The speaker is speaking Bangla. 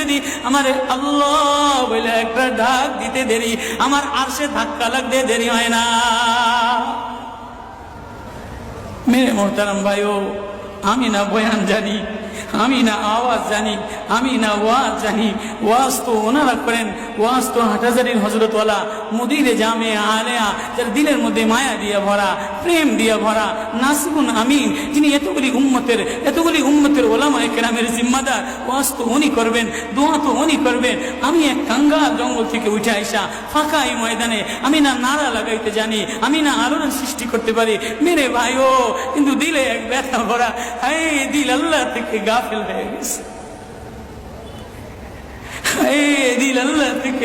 যদি আমার আল্লাহ বলে একটা ডাক দিতে দেরি, আমার আরশে ধাক্কা লাগতে দেরি হয় না। মেরে মোহতারাম ভাইও, আমি না বয়ান জানি, আমি না আওয়াজ জানি, আমি না ওয়াজ জানি, ওয়াজ তো ওনারা করেন হজরতওয়ালা জামে দিলের মধ্যে মায়া ভরা, প্রেম ভরা যিনি এতগুলি উম্মতের এতগুলি উম্মতের তো করবেন তো করবেন। আমি এক কাঙ্গাল জঙ্গল থেকে উঠে আইসা ফাঁকা এই ময়দানে, আমি না নাড়া লাগাইতে জানি, আমি না আলোড়ন সৃষ্টি করতে পারি। মেরে ভাই ও, কিন্তু দিলে এক ব্যথা ভরা দিল আল্লাহ থেকে গাফেল হয়ে গেছে।